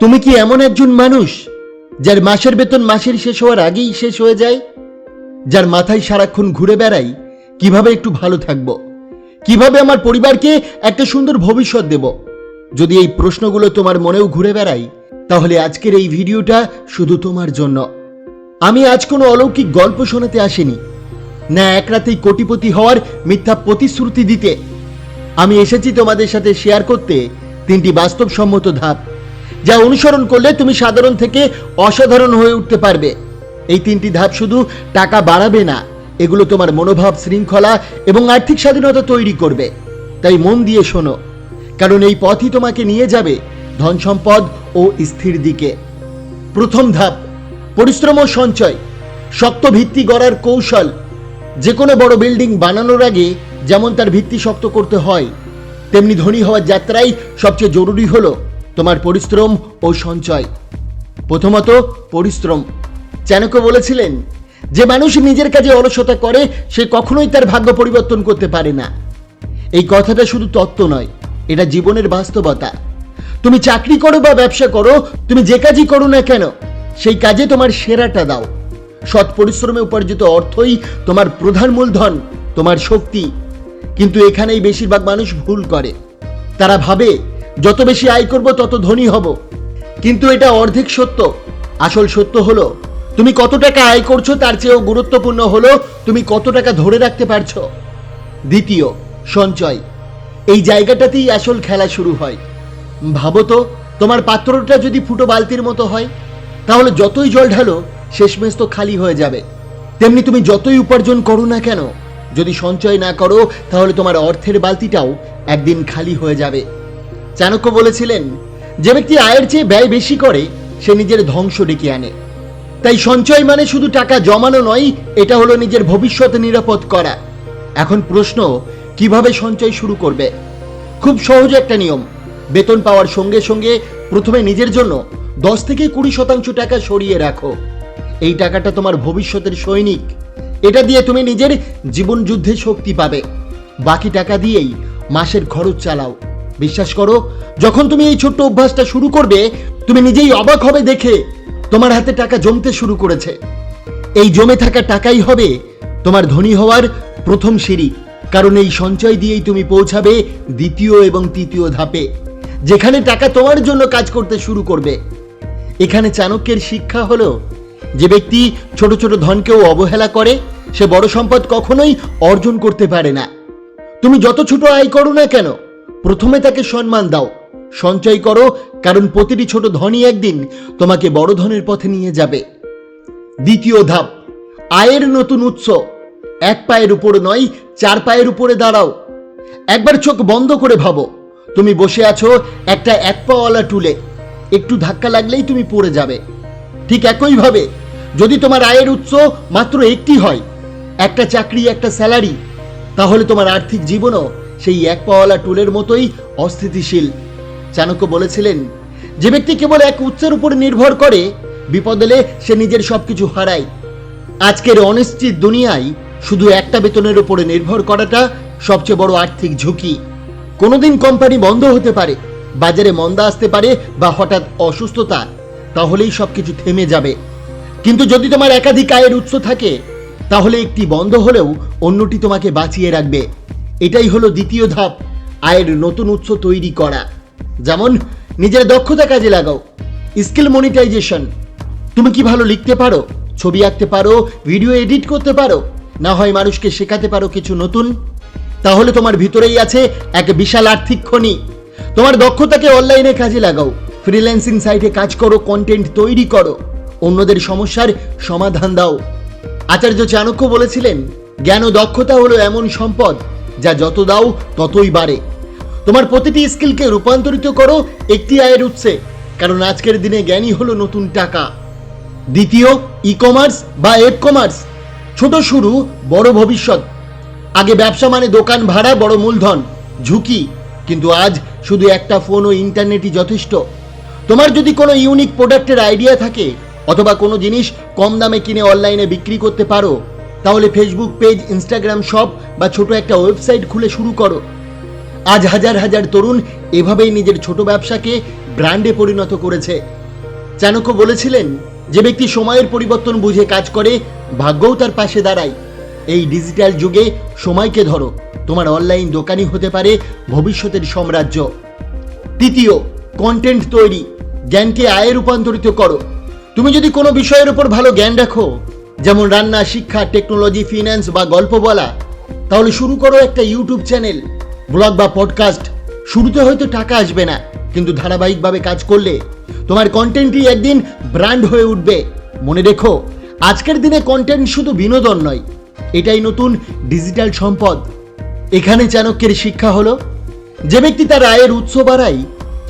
তুমি কি এমন একজন মানুষ যার মাসের বেতন মাসের শেষ হওয়ার আগেই শেষ হয়ে যায়? যার মাথায় সারাক্ষণ ঘুরে বেড়াই, কীভাবে একটু ভালো থাকব? কীভাবে আমার পরিবারকে একটা সুন্দর ভবিষ্যৎ দেব? যদি এই প্রশ্নগুলো তোমার মনেও ঘুরে বেড়াই, তাহলে আজকের এই ভিডিওটা শুধু তোমার জন্য। আমি আজ কোনো অলৌকিক গল্প শোনাতে আসিনি। না এক রাতেই কোটিপতি হওয়ার মিথ্যা প্রতিশ্রুতি দিতে। আমি এসেছি তোমাদের সাথে শেয়ার করতে তিনটি বাস্তবসম্মত ধাপ। যা অনুসরণ করলে তুমি সাধারণ থেকে অসাধারণ হয়ে উঠতে পারবে। এই তিনটি ধাপ শুধু টাকা বাড়াবে না, এগুলো তোমার মনোভাব শৃঙ্খলা এবং আর্থিক স্বাধীনতা তৈরি করবে। তাই মন দিয়ে শোনো, কারণ এই পথই তোমাকে নিয়ে যাবে ধন সম্পদ ও স্থির দিকে। প্রথম ধাপ, পরিশ্রম ও সঞ্চয়। শক্ত ভিত্তি গড়ার কৌশল। যে কোনো বড় বিল্ডিং বানানোর আগে যেমন তার ভিত্তি শক্ত করতে হয়, তেমনি ধনী হওয়ার যাত্রায় সবচেয়ে জরুরি হলো। তোমার পরিশ্রম ও সঞ্চয়। প্রথমত পরিশ্রম। চাণক্য বলেছিলেন যে মানুষ নিজের কাজে অলসতা করে, সে কখনোই তার ভাগ্য পরিবর্তন করতে পারে না। এই কথাটা শুধু তত্ত্ব নয়, এটা জীবনের বাস্তবতা। তুমি চাকরি করো বা ব্যবসা করো, তুমি যে কাজই করো না কেন, সেই কাজে তোমার সেরাটা দাও। সৎ পরিশ্রমে উপার্জিত অর্থই তোমার প্রধান মূলধন, তোমার শক্তি। কিন্তু এখানেই বেশিরভাগ মানুষ ভুল করে। তারা ভাবে যত বেশি আয় করব, তত ধনী হব। কিন্তু এটা অর্ধেক সত্য। আসল সত্য হলো, তুমি কত টাকা আয় করছ তার চেয়েও গুরুত্বপূর্ণ হলো, তুমি কত টাকা ধরে রাখতে পারছ। দ্বিতীয়, সঞ্চয়। এই জায়গাটাতেই আসল খেলা শুরু হয়। ভাবো তো, তোমার পাত্রটা যদি ফুটো বালতির মতো হয়, তাহলে যতই জল ঢালো, শেষমেশ তো খালি হয়ে যাবে। তেমনি তুমি যতই উপার্জন করো না কেন, যদি সঞ্চয় না করো, তাহলে তোমার অর্থের বালতিটাও একদিন খালি হয়ে যাবে। চাণক্য বলেছিলেন, যে ব্যক্তি আয়ের চেয়ে ব্যয় বেশি করে, সে নিজের ধ্বংস ডেকে আনে। তাই সঞ্চয় মানে শুধু টাকা জমানো নয়, এটা হলো নিজের ভবিষ্যৎ নিরাপদ করা। এখন প্রশ্ন, কীভাবে সঞ্চয় শুরু করবে? খুব সহজ একটা নিয়ম। বেতন পাওয়ার সঙ্গে সঙ্গে প্রথমে নিজের জন্য দশ থেকে কুড়ি শতাংশ টাকা সরিয়ে রাখো। এই টাকাটা তোমার ভবিষ্যতের সৈনিক। এটা দিয়ে তুমি নিজের জীবন যুদ্ধে শক্তি পাবে। বাকি টাকা দিয়েই মাসের খরচ চালাও। বিশ্বাস করো, যখন তুমি এই ছোট্ট অভ্যাসটা শুরু করবে, তুমি নিজেই অবাক হবে দেখে তোমার হাতে টাকা জমতে শুরু করেছে। এই জমে থাকা টাকাই হবে তোমার ধনী হওয়ার প্রথম সিঁড়ি, কারণ এই সঞ্চয় দিয়েই তুমি পৌঁছাবে দ্বিতীয় এবং তৃতীয় ধাপে, যেখানে টাকা তোমার জন্য কাজ করতে শুরু করবে। এখানে চাণক্যের শিক্ষা হলো, যে ব্যক্তি ছোট ছোট ধনকেও অবহেলা করে, সে বড় সম্পদ কখনোই অর্জন করতে পারে না। তুমি যত ছোট আয় করো না কেন প্রথমে তাকে সম্মান দাও। সঞ্চয় করো, কারণ প্রতিটি ছোট ধনই একদিন তোমাকে বড় ধনের পথে নিয়ে যাবে। দ্বিতীয় ধাপ, আয়ের নতুন উৎস। এক পায়ের উপরে নয়, চার পায়ের উপরে দাঁড়াও। একবার চোখ বন্ধ করে ভাবো, তুমি বসে আছো একটা এক পাওয়ালা টুলে। একটু ধাক্কা লাগলেই তুমি পড়ে যাবে। ঠিক একইভাবে, যদি তোমার আয়ের উৎস মাত্র একটি হয়, একটা চাকরি, একটা স্যালারি, তাহলে তোমার আর্থিক জীবনও সেই এক পাওয়ালা টুলের মতোই অস্থিতিশীল। চাণক্য বলেছিলেন, যে ব্যক্তি কেবল এক উৎসের উপর নির্ভর করে, বিপদ এলে সে নিজের সবকিছু হারায়। আজকের অনিশ্চিত দুনিয়ায় শুধু একটা বেতনের উপরে নির্ভর করাটা সবচেয়ে বড় আর্থিক ঝুঁকি। কোনোদিন কোম্পানি বন্ধ হতে পারে, বাজারে মন্দা আসতে পারে বা হঠাৎ অসুস্থতা, তাহলেই সবকিছু থেমে যাবে। কিন্তু যদি তোমার একাধিক আয়ের উৎস থাকে, তাহলে একটি বন্ধ হলেও অন্যটি তোমাকে বাঁচিয়ে রাখবে। এটাই হলো দ্বিতীয় ধাপ, আয়ের নতুন উৎস তৈরি করা। যেমন, নিজের দক্ষতা কাজে লাগাও, স্কিল মনিটাইজেশন। তুমি কি ভালো লিখতে পারো, ছবি আঁকতে পারো, ভিডিও এডিট করতে পারো? না হয় মানুষকে শেখাতে পারো কিছু নতুন? তাহলে তোমার ভিতরেই আছে এক বিশাল আর্থিক খনি। তোমার দক্ষতাকে অনলাইনে কাজে লাগাও, ফ্রিল্যান্সিং সাইটে কাজ করো কন্টেন্ট তৈরি করো। অন্যদের সমস্যার সমাধান দাও। আচার্য চাণক্য বলেছিলেন, জ্ঞান ও দক্ষতা হলো এমন সম্পদ যা যত দাও, ততই বাড়ে। তোমার প্রতিটি স্কিলকে রূপান্তরিত করো একটি আয়ের উৎসে, কারণ আজকের দিনে জ্ঞানই হলো নতুন টাকা। দ্বিতীয় ই কমার্স বা এপ কমার্স ছোট শুরু, বড় ভবিষ্যৎ। আগে ব্যবসা মানে দোকান ভাড়া, বড় মূলধন, ঝুঁকি। কিন্তু আজ শুধু একটা ফোন ও ইন্টারনেটই যথেষ্ট। তোমার যদি কোনো ইউনিক প্রোডাক্টের আইডিয়া থাকে, অথবা কোনো জিনিস কম দামে কিনে অনলাইনে বিক্রি করতে পারো তাহলে ফেসবুক পেজ ইনস্টাগ্রাম শপ বা ছোট একটা ওয়েবসাইট খুলে শুরু করো। আজ হাজার হাজার তরুণ এভাবেই নিজের ছোট ব্যবসাকে ব্র্যান্ডে পরিণত করেছে। চাণক্য বলেছিলেন যে ব্যক্তি সময়ের পরিবর্তন বুঝে কাজ করে, ভাগ্যও তার পাশে দাঁড়ায়। এই ডিজিটাল যুগে সময়কে ধরো, তোমার অনলাইন দোকানই হতে পারে ভবিষ্যতের সাম্রাজ্য। তৃতীয় কন্টেন্ট তৈরি, জ্ঞানকে আয়ে রূপান্তরিত করো। তুমি যদি কোনো বিষয়ের উপর ভালো জ্ঞান রাখো যেমন রান্না, শিক্ষা টেকনোলজি ফিন্যান্স বা গল্প বলা। তাহলে শুরু করো একটা ইউটিউব চ্যানেল ব্লগ বা পডকাস্ট শুরুতে হয়তো টাকা আসবে না, কিন্তু ধারাবাহিকভাবে কাজ করলে তোমার কন্টেন্টই একদিন ব্র্যান্ড হয়ে উঠবে। মনে রেখো, আজকের দিনে কন্টেন্ট শুধু বিনোদন নয়, এটাই নতুন ডিজিটাল সম্পদ। এখানে চাণক্যের শিক্ষা হলো, যে ব্যক্তি তার আয়ের উৎস বাড়ায়,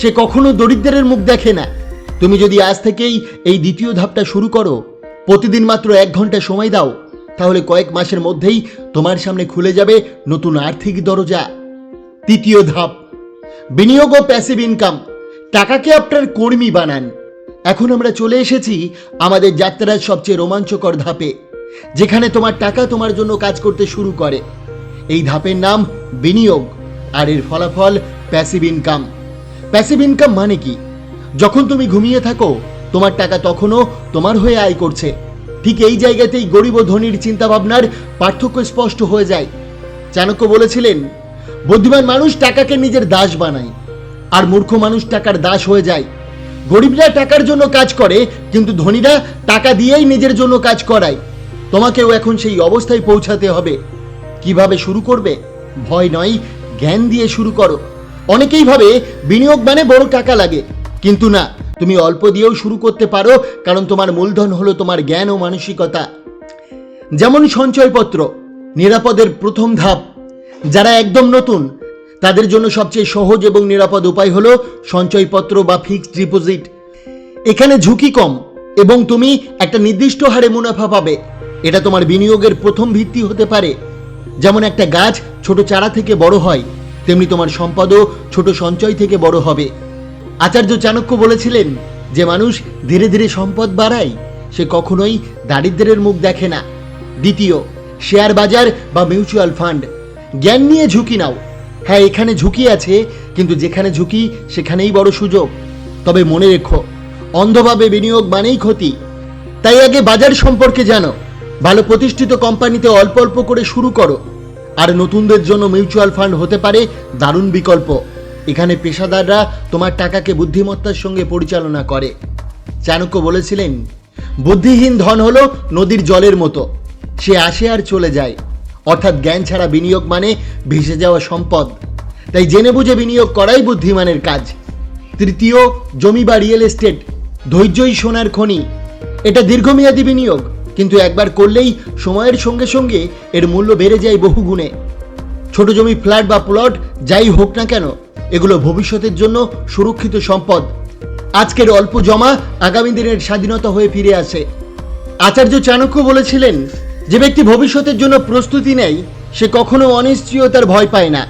সে কখনো দরিদ্রের মুখ দেখে না। তুমি যদি আজ থেকেই এই দ্বিতীয় ধাপটা শুরু করো প্রতিদিন মাত্র এক ঘণ্টা সময় দাও। তাহলে কয়েক মাসের মধ্যেই তোমার সামনে খুলে যাবে নতুন আর্থিক দরজা। তৃতীয় ধাপ, বিনিয়োগ ও প্যাসিভ ইনকাম টাকাকে আপনার কর্মী বানান। এখন আমরা চলে এসেছি আমাদের যাত্রার সবচেয়ে রোমাঞ্চকর ধাপে, যেখানে তোমার টাকা তোমার জন্য কাজ করতে শুরু করে। এই ধাপের নাম বিনিয়োগ, আর এর ফলাফল প্যাসিভ ইনকাম প্যাসিভ ইনকাম মানে কি? যখন তুমি ঘুমিয়ে থাকো তোমার টাকা তখনও তোমার হয়ে আয় করছে। ঠিক এই জায়গাতেই গরিব ও ধনীর চিন্তাভাবনার পার্থক্য স্পষ্ট হয়ে যায়। চাণক্য বলেছিলেন, বুদ্ধিমান মানুষ টাকাকে নিজের দাস বানায়, আর মূর্খ মানুষ টাকার দাস হয়ে যায়। গরিবরা টাকার জন্য কাজ করে, কিন্তু ধনীরা টাকা দিয়েই নিজের জন্য কাজ করায়। তোমাকেও এখন সেই অবস্থায় পৌঁছাতে হবে। কীভাবে শুরু করবে? ভয় নয়, জ্ঞান দিয়ে শুরু করো। অনেকেই ভাবে বিনিয়োগ মানে বড় টাকা লাগে, কিন্তু না। তুমি অল্প দিয়েও শুরু করতে পারো, কারণ তোমার মূলধন হলো তোমার জ্ঞান ও মানসিকতা। যেমন সঞ্চয়পত্র, নিরাপদের প্রথম ধাপ। যারা একদম নতুন, তাদের জন্য সবচেয়ে সহজ এবং নিরাপদ উপায় হলো সঞ্চয়পত্র বা ফিক্সড ডিপোজিট। এখানে ঝুঁকি কম এবং তুমি একটা নির্দিষ্ট হারে মুনাফা পাবে। এটা তোমার বিনিয়োগের প্রথম ভিত্তি হতে পারে। যেমন একটা গাছ ছোট চারা থেকে বড় হয়, তেমনি তোমার সম্পদও ছোট সঞ্চয় থেকে বড় হবে। আচার্য চাণক্য বলেছিলেন যে মানুষ ধীরে ধীরে সম্পদ বাড়ায়, সে কখনোই দারিদ্রের মুখ দেখে না। দ্বিতীয়, শেয়ার বাজার বা মিউচুয়াল ফান্ড। জ্ঞান নিয়ে ঝুঁকি নাও। হ্যাঁ এখানে ঝুঁকি আছে, কিন্তু যেখানে ঝুঁকি, সেখানেই বড় সুযোগ। তবে মনে রেখো, অন্ধভাবে বিনিয়োগ মানেই ক্ষতি। তাই আগে বাজার সম্পর্কে জানো। ভালো প্রতিষ্ঠিত কোম্পানিতে অল্প অল্প করে শুরু করো। আর নতুনদের জন্য মিউচুয়াল ফান্ড হতে পারে দারুণ বিকল্প। এখানে পেশাদাররা তোমার টাকাকে বুদ্ধিমত্তার সঙ্গে পরিচালনা করে। চাণক্য বলেছিলেন, বুদ্ধিহীন ধন হলো নদীর জলের মতো। সে আসে আর চলে যায়। অর্থাৎ জ্ঞান ছাড়া বিনিয়োগ মানে ভেসে যাওয়া সম্পদ। তাই জেনে বুঝে বিনিয়োগ করাই বুদ্ধিমানের কাজ। তৃতীয়, জমি বা রিয়েল এস্টেট ধৈর্যই সোনার খনি। এটা দীর্ঘমেয়াদী বিনিয়োগ, কিন্তু একবার করলেই সময়ের সঙ্গে সঙ্গে এর মূল্য বেড়ে যায় বহুগুণে। ছোট জমি, ফ্ল্যাট বা প্লট যাই হোক না কেন এগুলো ভবিষ্যতের জন্য সুরক্ষিত সম্পদ। আজকের অল্প জমা আগামী দিনের স্বাধীনতা হয়ে ফিরে আসে। আচার্য চাণক্য বলেছিলেন, যে ব্যক্তি ভবিষ্যতের জন্য প্রস্তুতি নেয়, সে কখনো অনিশ্চয়তার ভয় পায় না।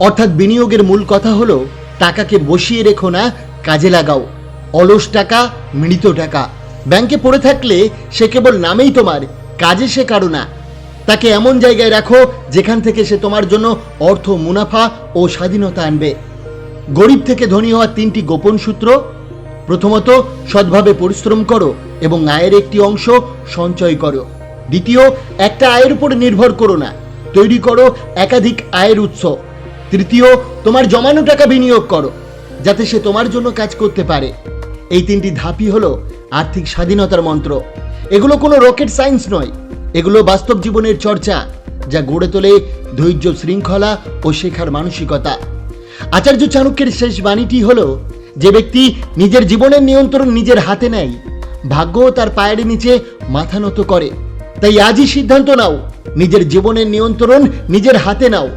অর্থাৎ বিনিয়োগের মূল কথা হলো, টাকাকে বসিয়ে রেখো না, কাজে লাগাও। অলস টাকা, মৃত টাকা। ব্যাংকে পড়ে থাকলে সে কেবল নামেই তোমার, কাজে সে কারও না। তাকে এমন জায়গায় রাখো যেখান থেকে সে তোমার জন্য অর্থ মুনাফা ও স্বাধীনতা আনবে। গরিব থেকে ধনী হওয়ার তিনটি গোপন সূত্র। প্রথমত, সৎভাবে পরিশ্রম করো এবং আয়ের একটি অংশ সঞ্চয় করো। দ্বিতীয়, একটা আয়ের উপর নির্ভর করো না, তৈরি করো একাধিক আয়ের উৎস। তৃতীয়, তোমার জমানো টাকা বিনিয়োগ করো, যাতে সে তোমার জন্য কাজ করতে পারে। এই তিনটি ধাপই হলো আর্থিক স্বাধীনতার মন্ত্র। এগুলো কোনো রকেট সায়েন্স নয়। এগুলো বাস্তব জীবনের চর্চা, যা গড়ে তোলে ধৈর্য শৃঙ্খলা ও শেখার মানসিকতা। আচার্য চাণক্যের শেষ বাণীটি হলো, যে ব্যক্তি নিজের জীবনের নিয়ন্ত্রণ নিজের হাতে নেয় ভাগ্যও তার পায়ের নিচে মাথা নত করে। তাই আজই সিদ্ধান্ত নাও, নিজের জীবনের নিয়ন্ত্রণ নিজের হাতে নাও।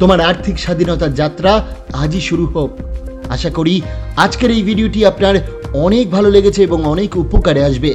তোমার আর্থিক স্বাধীনতার যাত্রা আজই শুরু হোক। আশা করি আজকের এই ভিডিওটি আপনার অনেক ভালো লেগেছে এবং অনেক উপকারে আসবে।